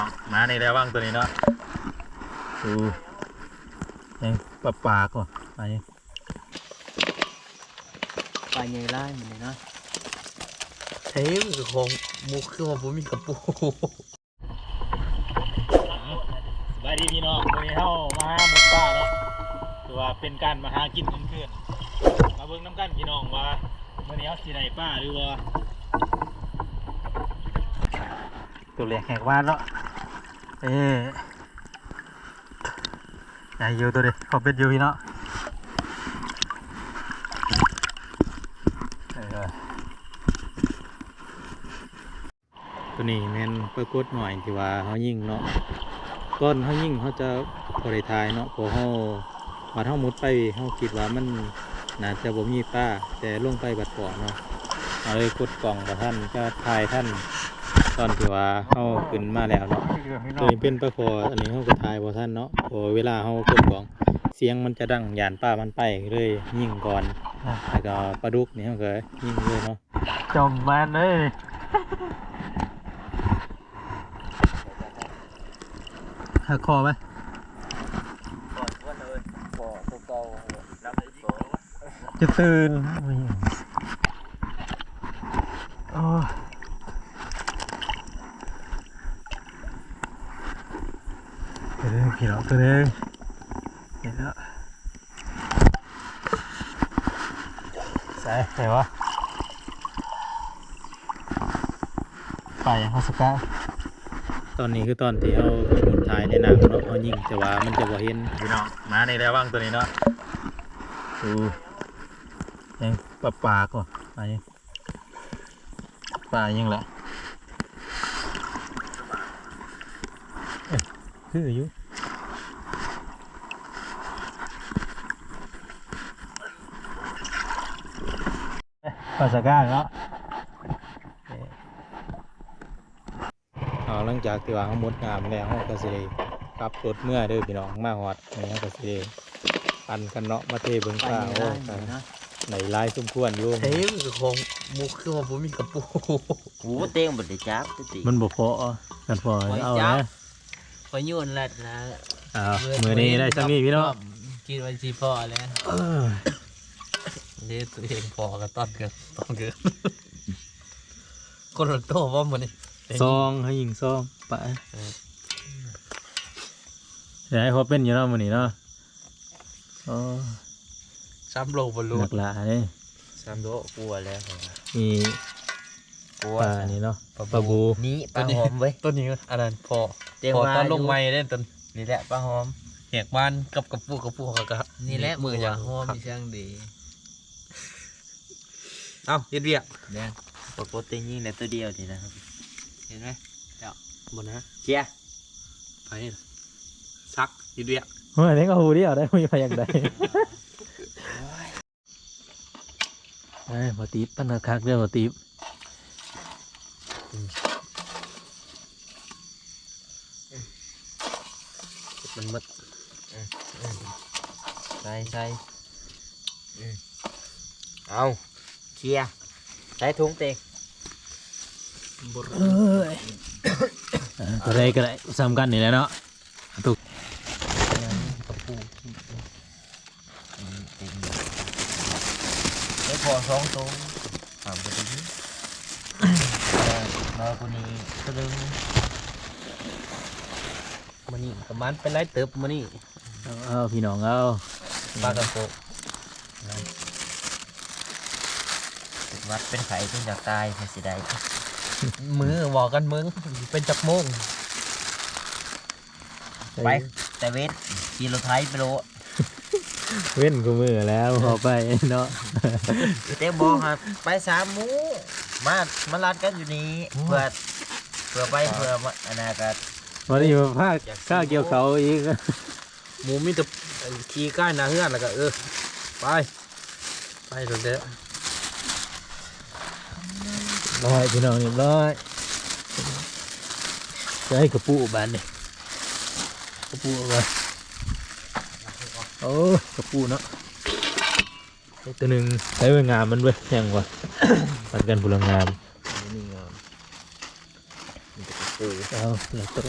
น้องมาในแล้วว่างตัวนี้เนาะดูยังปลาปลาก่อนไปปลาใหญ่ไล่มันเลยเนาะเฮ้ยมันคือของมุกคือว่าผมมีกระปูสบายดีพี่น้องวันนี้เข้ามาหาหมุกป่าเนาะคือว่าเป็นการมาหากินเพื่อนๆมาเบิ่งน้ำกันพี่น้องว่าวันนี้เขาสิได้ป้าหรือว่าตัวเล็กแหกว่านเนาะ เอ๊ใหญ่อยู่ตัวเด็กขอเป็นอยู่พี่เนาะตัวนี้แม่นปรากฏหน่อยที่ว่าเขายิงเนาะก้อนเขายิงเขาจะบริทายเนาะพอเขามาเท่ามุดไปเขาคิดว่ามันน่าจะบ่มีป้าแต่ลงไปบัดก่อนเนาะเอาเลยกดกล่องกับท่านก็ทายท่าน ตอนที่ว่าเขาขึ้นมาแล้วเนาะตัวนี้เป็นปลาคออันนี้เขาก็ทายบ่ท่านเนาะพอเวลาเขากดกล่องเสียงมันจะดังยานป้ามันไปเลยยิงก่อนแล้วก็ปลาดุกนี่เขาก็ยิงเลยเนาะจมมันเลยหักคอไหมก่อนว่าเลยบ่อตัวเก่ารับได้ดีจะตื่นโอ้ยตัวนึง พี่น้องตัวนึงเห็นแล้วใส่ไหนวะไปฮัสกาตอนนี้คือตอนที่เขาหมุนท้ายในหนังเนาะเขายิงแต่ว่ามันจะบ่เห็นพี่น้องมาในแล้วว่างตัวนี้เนาะดูยังปลาปลาก่อนไปปลายังแหละเอ้ยคืออยู่ ปลาสก้าเนาะเอาหลังจากที่ว่าเขาหมดงามแล้วเขาก็สิได้กลับรถเมื่อเด้อพี่น้องมาฮอดนี่เขาก็สิได้ปันกันเนาะมาเทเบิ่งปลาปลาใหญ่โอ้ไล่มันเลยเนาะไหนลายสมควรอยู่เฮ้ยมันคือของมุกคือว่าผมมีกระปูโอ้เต้งบ่ได้จับตัวติมันบ่พอกันพอเอานะพอโยนแล้วนะอ่ามือนี้ได้สักนี้พี่น้องคิดว่าสิพอแล้ว เออเด้ตัวเองพอก็ต้อนเกินต้อนเกินคนละโตว่ามันนี่ซองให้ยิงซองไปเดี๋ยวให้เขาเป็นอยู่เนาะมือนี้เนาะโอ้ซ้ำโลบอลลูหนักหลายซ้ำโลกลัวแล้วมีกลัวปลานี่เนาะปลาบูนี่ปลาหอมเว้ยต้นนี้อันนั้นพอเตรียมพอมาตอนลงอยู่ไม้เล่นต้นนี่แหละปลาหอมแหกบ้านกับกระปูกระปูเขาก็นี่แหละมืออย่างหอมมีช่างดี เอ้าเย็ดเรียกเนี่ยปรากฏเต็งยิงในตัวเดียวทีนะครับ เห็นไหมบนนะเชียร์ไปซักเย็ดเรียกเฮ้ยนี่ก็หูเดียวได้ไม่มีใครอยากได้ไอ้มาตีบปันนักคักเด้อมาตีบมันมัดใส่ใส่อืมเอา เชียร์ใส่ถุงเต็งเอ้ยอ่าตัวใดก็ได้ซ้ำกันนี่แหละเนาะตุกกระปูอืมเต็งได้พอสองตัวสามกระปุกนี้มาคนนี้กระดึงมันนี่ประมาณเป็นไรเติบมันนี่เอาเอาพี่น้องเอาปลากระโปง วัดเป็นไข่จนอยากตายไม่สิได้มือบอกกันมึงเป็นจักโมงไปแต่เวทขี่รถไถไปโลเว้นกูมือแล้วพอไปเนาะเต้บอกครับไปสามหมูมามาลัดกันอยู่นี่เพื่อเพื่อไปเพื่อมาอนาคตวันนี้มาพากข้าวเกี่ยวเขาอีกหมูมีแต่ขี่ใกล้หนาเฮือนแล้วก็เออไปไปเถอะเด้อ ร้อยพี่น้องเรียบร้อยจะให้กระปูบานนี่กระปูเอาไปโอ้กระปูเนาะไอ้ตัวหนึ่งใช้เวงามมันเว้ยแข่งว่ะปันกันพลังงามนี่งามนี่จะเปื่อยเอาแล้วตัว